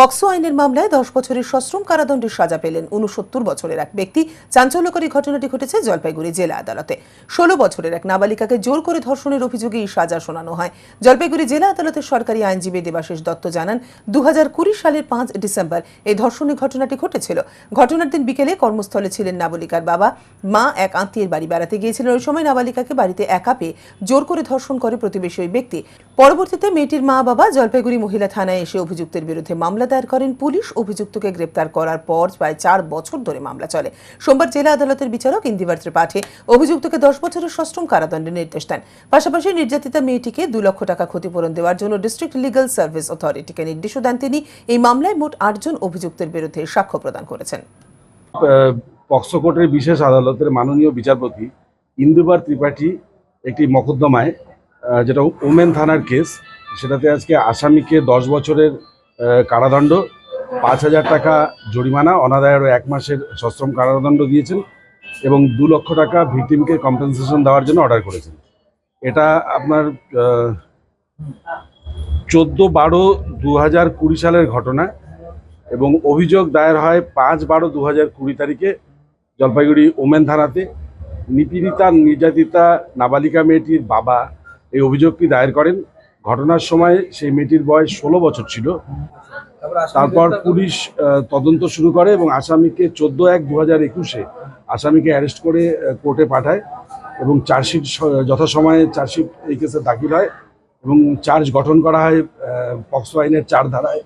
POCSO আইনের মামলায় দশ বছরের সশ্রম কারাদণ্ডের সাজা পেলেন উনসত্তর বছরের এক ব্যক্তি। চাঞ্চল্যকরী ঘটনাটি ঘটেছে জলপাইগুড়ি জেলা আদালতে। ষোলো বছরের এক নাবালিকাকে জোর করে ধর্ষণের অভিযোগে এই সাজা শোনানো হয়। জলপাইগুড়ি জেলা আদালতের সরকারি আইনজীবী দেবাশিস দত্ত জানান দু সালের পাঁচ ডিসেম্বর এই ধর্ষণের ঘটনাটি ঘটেছিল। ঘটনার দিন বিকেলে কর্মস্থলে ছিলেন নাবালিকার বাবা। মা এক আত্মীয়ের বাড়ি বেড়াতে গিয়েছিলেন। ওই সময় নাবালিকাকে বাড়িতে একা পেয়ে জোর করে ধর্ষণ করে প্রতিবেশী ওই ব্যক্তি। পরবর্তীতে মেয়েটির মা বাবা জলপাইগুড়ি মহিলা থানায় এসে অভিযুক্তের বিরুদ্ধে মামলা দায়ের করেন পুলিশ অভিযুক্তকে গ্রেপ্তার করার পর প্রায় চার বছর ধরে মামলা চলে। সোমবার জেলা আদালতের বিচারক ইন্দিবার ত্রিপাঠী অভিযুক্তকে দশ বছরের সশ্রম কারাদণ্ডের নির্দেশ দেন। পাশাপাশি নির্যাতিতা মেয়েটিকে দু লক্ষ টাকা ক্ষতিপূরণ দেওয়ার জন্য ডিস্ট্রিক্ট লিগ্যাল সার্ভিস অথরিটিকে নির্দেশও দেন তিনি। এই মামলায় মোট আটজন অভিযুক্তের বিরুদ্ধে সাক্ষ্য প্রদান করেছেন। আহ, পক্সো কোর্টের বিশেষ আদালতের মাননীয় বিচারপতি ইন্দুবার ত্রিপাঠী একটি মকদ্দমায় যেটা ওমেন থানার কেস সেটাতে আজকে আসামিকে দশ বছরের কারাদণ্ড। পাঁচ হাজার টাকা জরিমানা, অনাদায়েরও এক মাসের সশ্রম কারাদণ্ড দিয়েছেন এবং দু লক্ষ টাকা ভিকটিমকে কম্পেনসেশন দেওয়ার জন্য অর্ডার করেছেন। এটা আপনার চোদ্দ বারো দু হাজার কুড়ি সালের ঘটনা এবং অভিযোগ দায়ের হয় পাঁচ বারো দু হাজার কুড়ি তারিখে জলপাইগুড়ি ওমেন থানাতে। নিপীড়িতা, নির্যাতিতা, নাবালিকা মেয়েটির বাবা এই অভিযোগটি দায়ের করেন। ঘটনার সময় সেই মেয়েটির বয়স ষোলো বছর ছিল। তারপর পুলিশ তদন্ত শুরু করে এবং আসামিকে চোদ্দ এক দু হাজার একুশে আসামিকে অ্যারেস্ট করে কোর্টে পাঠায় এবং চার্জশিট যথাসময়ে চার্জশিট এই কেসে দাখিল হয় এবং চার্জ গঠন করা হয় পক্সো আইনের চার ধারায়।